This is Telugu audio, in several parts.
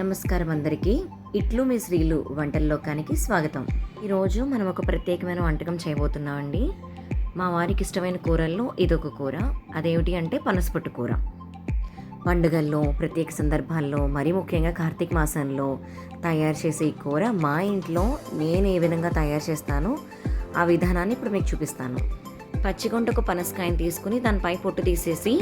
నమస్కారం అందరికీ. ఇట్లు మీ శ్రీలు వంటల్లోకానికి స్వాగతం. ఈరోజు మనం ఒక ప్రత్యేకమైన వంటకం చేయబోతున్నామండి. మా వారికి ఇష్టమైన కూరల్లో ఇదొక కూర. అదేమిటి అంటే పనసపొట్టు కూర. పండుగల్లో ప్రత్యేక సందర్భాల్లో మరీ ముఖ్యంగా కార్తీక మాసంలో తయారు చేసే ఈ కూర మా ఇంట్లో నేను ఏ విధంగా తయారు చేస్తానో ఆ విధానాన్ని ఇప్పుడు మీకు చూపిస్తాను. పచ్చిగొంటకు పనసకాయని తీసుకుని దానిపై పొట్టు తీసేసి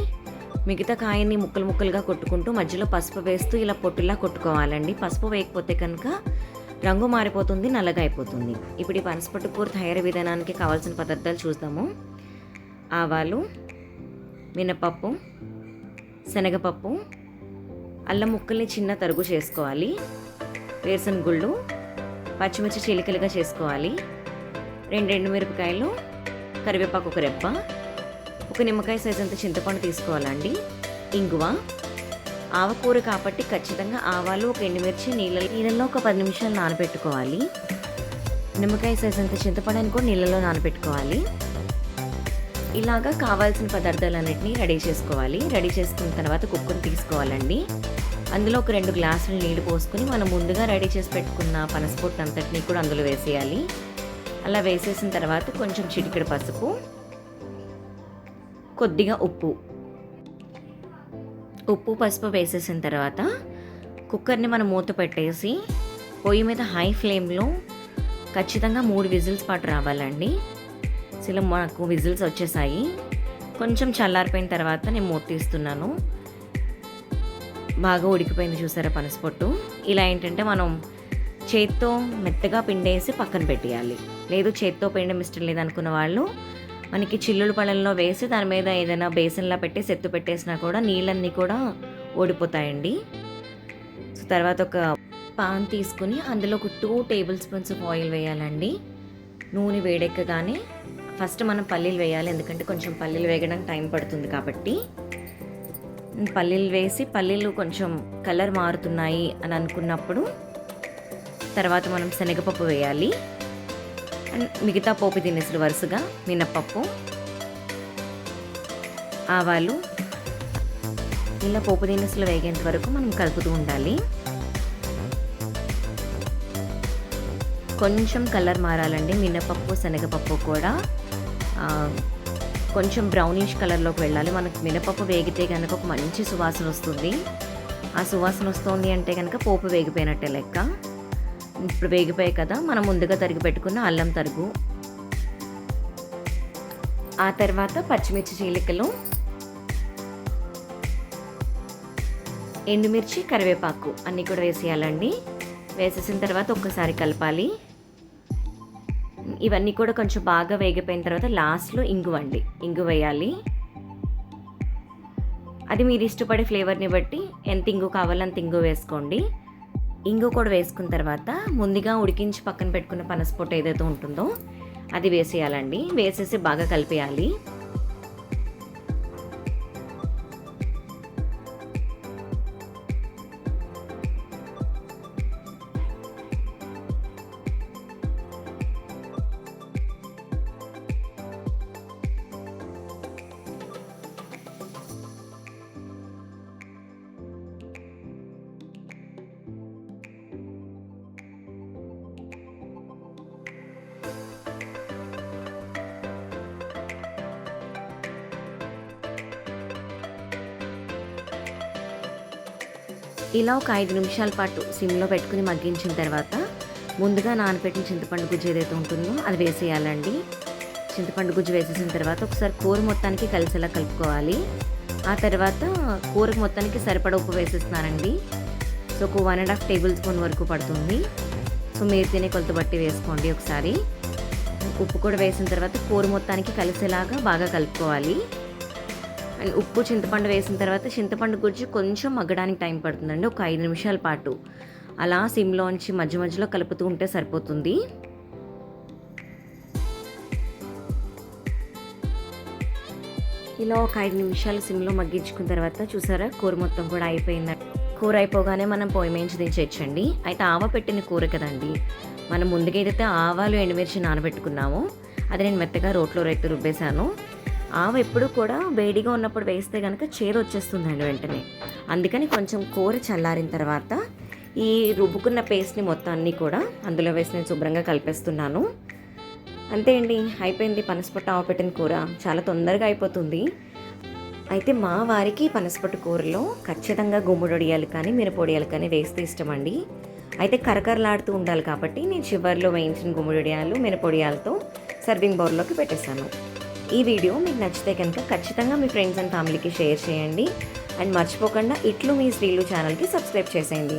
మిగతా కాయని ముక్కలు ముక్కలుగా కొట్టుకుంటూ మధ్యలో పసుపు వేస్తూ ఇలా పొట్టులా కొట్టుకోవాలండి. పసుపు వేయకపోతే కనుక రంగు మారిపోతుంది నల్లగా అయిపోతుంది. ఇప్పుడు ఈ పనసపట్టు కూర తయారీ విధానానికి కావాల్సిన పదార్థాలు చూద్దాము. ఆవాలు మినపప్పు శనగపప్పు అల్లం ముక్కల్ని చిన్న తరుగు చేసుకోవాలి. వేరుశనగ గుళ్ళు పచ్చిమిర్చి చీలికలుగా చేసుకోవాలి. రెండు రెండు మిరపకాయలు కరివేపాకు ఒక రెబ్బ ఒక నిమ్మకాయ సైజ్ అంత చింతపండు తీసుకోవాలండి. ఇంగువ ఆవకూర కాబట్టి ఖచ్చితంగా ఆవాలు ఒక ఎండుమిర్చి నీళ్ళ నీళ్ళల్లో ఒక పది నిమిషాలు నానబెట్టుకోవాలి. నిమ్మకాయ సైజ్ అంత చింతపండుని కూడా నీళ్ళలో నానబెట్టుకోవాలి. ఇలాగా కావాల్సిన పదార్థాలన్నింటినీ రెడీ చేసుకోవాలి. రెడీ చేసుకున్న తర్వాత కుక్కర్ తీసుకోవాలండి. అందులో ఒక రెండు గ్లాసులు నీళ్ళు పోసుకొని మనం ముందుగా రెడీ చేసి పెట్టుకున్న పనసపొట్టు అంతటినీ కూడా అందులో వేసేయాలి. అలా వేసేసిన తర్వాత కొంచెం చిటికెడు పసుపు కొద్దిగా ఉప్పు. ఉప్పు పసుపు వేసేసిన తర్వాత కుక్కర్ని మనం మూత పెట్టేసి పొయ్యి మీద హై ఫ్లేమ్లో ఖచ్చితంగా మూడు విజిల్స్ పాటు రావాలండి. అసలు మాకు విజిల్స్ వచ్చేసాయి. కొంచెం చల్లారిపోయిన తర్వాత నేను మూత తీస్తున్నాను. బాగా ఉడికిపోయింది చూసారా పనసపొట్టు. ఇలా ఏంటంటే మనం చేత్తో మెత్తగా పిండేసి పక్కన పెట్టేయాలి. లేదు చేత్తో పిండం ఇష్టం లేదనుకున్న వాళ్ళు మనకి చిల్లుల పళ్ళల్లో వేసి దాని మీద ఏదైనా బేసిన్లా పెట్టి సెత్తు పెట్టేసినా కూడా నీళ్ళన్నీ కూడా ఓడిపోతాయండి సో తర్వాత ఒక పాన్ తీసుకుని అందులో ఒక two table spoons of oil వేయాలండి. నూనె వేడెక్కగానే ఫస్ట్ మనం పల్లీలు వేయాలి ఎందుకంటే కొంచెం పల్లీలు వేగడానికి టైం పడుతుంది కాబట్టి. పల్లీలు వేసి పల్లీలు కొంచెం కలర్ మారుతున్నాయి అని అనుకున్నప్పుడు తర్వాత మనం శనగపప్పు వేయాలి. అండ్ మిగతా పోపు దినుసులు వరుసగా మినప్పప్పు ఆవాలు. ఇలా పోపు దినుసులు వేగేంత వరకు మనం కలుపుతూ ఉండాలి. కొంచెం కలర్ మారాలండి మినపప్పు శనగపప్పు కూడా. కొంచెం బ్రౌనిష్ కలర్లోకి వెళ్ళాలి. మనకు మినపప్పు వేగితే కనుక ఒక మంచి సువాసన వస్తుంది. ఆ సువాసన వస్తుంది అంటే కనుక పోపు వేగిపోయినట్టే లెక్క. ఇప్పుడు వేగిపోయాయి కదా మనం ముందుగా తరిగి పెట్టుకున్న అల్లం తరుగు. ఆ తర్వాత పచ్చిమిర్చి చీలికలు. ఎండుమిర్చి కరివేపాకు అన్నీ కూడా వేసేయాలండి. వేసేసిన తర్వాత ఒక్కసారి కలపాలి. ఇవన్నీ కూడా కొంచెం బాగా వేగిపోయిన తర్వాత లాస్ట్లో ఇంగు అండి. ఇంగు వేయాలి. అది మీరు ఇష్టపడే ఫ్లేవర్ని బట్టి ఎంత ఇంగు కావాలో అంత ఇంగు వేసుకోండి. ఇంగు కూడా వేసుకున్న తర్వాత ముందుగా ఉడికించి పక్కన పెట్టుకున్న పనసపొట్టు ఏదైతే ఉంటుందో అది వేసేయాలండి. వేసేసి బాగా కలిపేయాలి. ఇలా ఒక ఐదు నిమిషాల పాటు సిమ్లో పెట్టుకుని మగ్గించిన తర్వాత ముందుగా నానబెట్టిన చింతపండు గుజ్జు ఏదైతే ఉంటుందో అది వేసేయాలండి. చింతపండు గుజ్జు వేసేసిన తర్వాత ఒకసారి కూర మొత్తానికి కలిసేలా కలుపుకోవాలి. ఆ తర్వాత కూర మొత్తానికి సరిపడ ఉప్పు వేసేస్తున్నానండి. సో ఒక one and half table spoon వరకు పడుతుంది. సో మీరు తినే కొలత బట్టి వేసుకోండి ఒకసారి. ఉప్పు కూడా వేసిన తర్వాత కూర మొత్తానికి కలిసేలాగా బాగా కలుపుకోవాలి. అండ్ ఉప్పు చింతపండు వేసిన తర్వాత చింతపండు గురించి కొంచెం మగ్గడానికి టైం పడుతుందండి. ఒక ఐదు నిమిషాల పాటు. అలా సిమ్లోంచి మధ్య మధ్యలో కలుపుతూ ఉంటే సరిపోతుంది. ఇలా ఒక ఐదు నిమిషాలు సిమ్లో మగ్గించుకున్న తర్వాత చూసారా? కూర మొత్తం కూడా అయిపోయింది. కూర అయిపోగానే మనం పొయ్యి మేంచి దించేయచ్చండి. అయితే ఆవ పెట్టిన కూర కదండి. మనం ముందుగా ఏదైతే ఆవాలు ఎండుమిర్చి నానబెట్టుకున్నామో అది నేను మెత్తగా రోట్లో రైతు రుబ్బేశాను. ఆవ ఎప్పుడు కూడా వేడిగా ఉన్నప్పుడు వేస్తే కనుక చేదు వచ్చేస్తుందండి వెంటనే. అందుకని కొంచెం కూర చల్లారిన తర్వాత ఈ రుబ్బుకున్న పేస్ట్ని మొత్తం అన్నీ కూడా అందులో వేసి నేను శుభ్రంగా కలిపేస్తున్నాను. అంతే అండి అయిపోయింది పనసపొట్టు ఆవపెట్టిన కూర. చాలా తొందరగా అయిపోతుంది. అయితే మా వారికి పనసపొట్టు కూరలో ఖచ్చితంగా గుమ్మడొడియాలు కానీ మిరపొడియాలు కానీ వేస్తే ఇష్టం అండి అయితే కరకరలాడుతూ ఉండాలి కాబట్టి నేను చివరిలో వేయించిన గుమ్మడొడియాలు మిరపొడియాలతో సర్వింగ్ బౌల్లోకి పెట్టేశాను. ఈ వీడియో మీకు నచ్చితే కనుక ఖచ్చితంగా మీ ఫ్రెండ్స్ అండ్ ఫ్యామిలీకి షేర్ చేయండి. అండ్ మర్చిపోకుండా ఇట్లు మీ స్త్రీలు ఛానల్కి సబ్స్క్రైబ్ చేసేయండి.